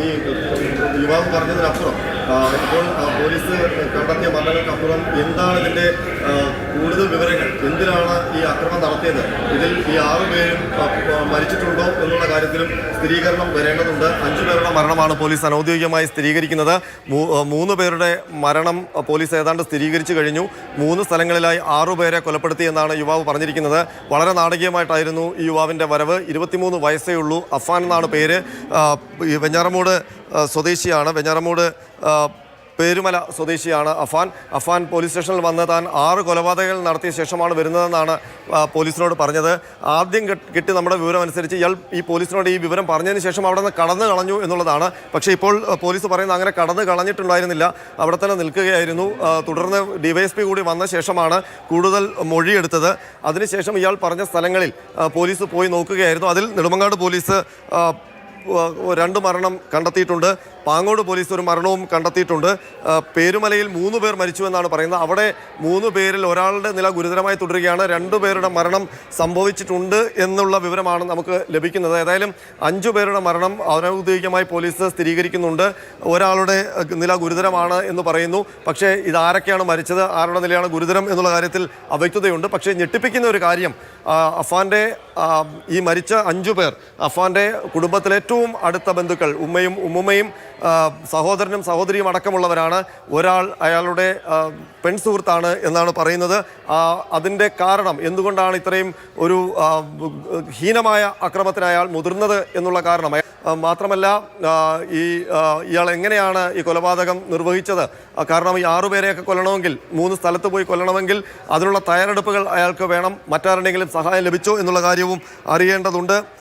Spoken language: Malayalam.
ഈ യുവാവ് പറഞ്ഞതിനപ്പുറം ഇപ്പോൾ പോലീസ് കണ്ടെത്തിയ മരണങ്ങൾക്കപ്പുറം എന്താണ് ഇതിന്റെ ആ, കൂടുതൽ വിവരങ്ങൾ? എന്തിനാണ് ഈ അക്രമം നടത്തിയത്? ഇതിൽ ഈ ആറു പേരും ആ, ആ, മരിച്ചിട്ടുണ്ടോ എന്നുള്ള കാര്യത്തിലും സ്ഥിരീകരണം വരേണ്ടതുണ്ട്. അഞ്ചു പേരുടെ മരണമാണ് പോലീസ് അനൗദ്യോഗികമായി സ്ഥിരീകരിക്കുന്നത്. മൂന്ന് പേരുടെ മരണം പോലീസ് ഏതാണ്ട് സ്ഥിരീകരിച്ചു കഴിഞ്ഞു. മൂന്ന് സ്ഥലങ്ങളിലായി ആറുപേരെ കൊലപ്പെടുത്തിയെന്നാണ് യുവാവ് പറഞ്ഞിരിക്കുന്നത്. വളരെ നാടകീയമായിട്ടായിരുന്നു ഈ യുവാവിന്റെ വരവ്. ഇരുപത്തിമൂന്ന് വയസ്സേ ഉള്ളൂ. അഫാൻ എന്നാണ് പേര്. വെഞ്ഞാറമൂട് സ്വദേശിയാണ്. വെഞ്ഞാറമൂട് പേരുമല സ്വദേശിയാണ് അഫാൻ. അഫാൻ പോലീസ് സ്റ്റേഷനിൽ വന്ന് താൻ ആറ് കൊലപാതകങ്ങൾ നടത്തിയ ശേഷമാണ് വരുന്നതെന്നാണ് പോലീസിനോട് പറഞ്ഞത്. ആദ്യം കെട്ട്- നമ്മുടെ വിവരം അനുസരിച്ച് ഇയാൾ ഈ പോലീസിനോട് ഈ വിവരം പറഞ്ഞതിന് ശേഷം അവിടെ നിന്ന് കടന്നു കളഞ്ഞു എന്നുള്ളതാണ്. പക്ഷേ ഇപ്പോൾ പോലീസ് പറയുന്നത് അങ്ങനെ കടന്നു കളഞ്ഞിട്ടുണ്ടായിരുന്നില്ല. അവിടെ തന്നെ നിൽക്കുകയായിരുന്നു. തുടർന്ന് ഡിവൈഎസ്പി കൂടി വന്ന ശേഷമാണ് കൂടുതൽ മൊഴിയെടുത്തത്. അതിനുശേഷം ഇയാൾ പറഞ്ഞ സ്ഥലങ്ങളിൽ പോലീസ് പോയി നോക്കുകയായിരുന്നു. അതിൽ നെടുമങ്ങാട് പോലീസ് രണ്ട് മരണം കണ്ടെത്തിയിട്ടുണ്ട്. പാങ്ങോട് പോലീസ് ഒരു മരണവും കണ്ടെത്തിയിട്ടുണ്ട്. പേരുമലയിൽ മൂന്ന് പേർ മരിച്ചു എന്നാണ് പറയുന്നത്. അവിടെ മൂന്ന് പേരിൽ ഒരാളുടെ നില ഗുരുതരമായി തുടരുകയാണ്. രണ്ടു പേരുടെ മരണം സംഭവിച്ചിട്ടുണ്ട് എന്നുള്ള വിവരമാണ് നമുക്ക് ലഭിക്കുന്നത്. ഏതായാലും അഞ്ചു പേരുടെ മരണം ഔദ്യോഗികമായി പോലീസ് സ്ഥിരീകരിക്കുന്നുണ്ട്. ഒരാളുടെ നില ഗുരുതരമാണ് എന്ന് പറയുന്നു. പക്ഷേ ഇതാരൊക്കെയാണ് മരിച്ചത്? ആരുടെ നിലയാണ് ഗുരുതരം എന്നുള്ള കാര്യത്തിൽ അവ്യക്തതയുണ്ട്. പക്ഷേ ഞെട്ടിപ്പിക്കുന്ന ഒരു കാര്യം അഫാന്റെ ഈ മരിച്ച അഞ്ചു പേർ അഫാന്റെ കുടുംബത്തിലെ ഏറ്റവും അടുത്ത ബന്ധുക്കൾ ഉമ്മയും ഉമ്മുമ്മയും സഹോദരനും സഹോദരിയും അടക്കമുള്ളവരാണ്. ഒരാൾ അയാളുടെ പെൺ സുഹൃത്താണ് എന്നാണ് പറയുന്നത്. അതിന്റെ കാരണം എന്തുകൊണ്ടാണ് ഇത്രയും ഒരു ഹീനമായ അക്രമത്തിന് അയാൾ മുതിർന്നത് എന്നുള്ള കാരണം? മാത്രമല്ല ഈ ഇയാൾ എങ്ങനെയാണ് ഈ കൊലപാതകം നിർവഹിച്ചത്? കാരണം ഈ ആറുപേരെയൊക്കെ കൊല്ലണമെങ്കിൽ മൂന്ന് സ്ഥലത്ത് പോയി കൊല്ലണമെങ്കിൽ അതിനുള്ള തയ്യാറെടുപ്പുകൾ അയാൾക്ക് വേണം. മറ്റാരെങ്കിലും സഹായം ലഭിച്ചോ എന്നുള്ള കാര്യവും അറിയേണ്ടതുണ്ട്.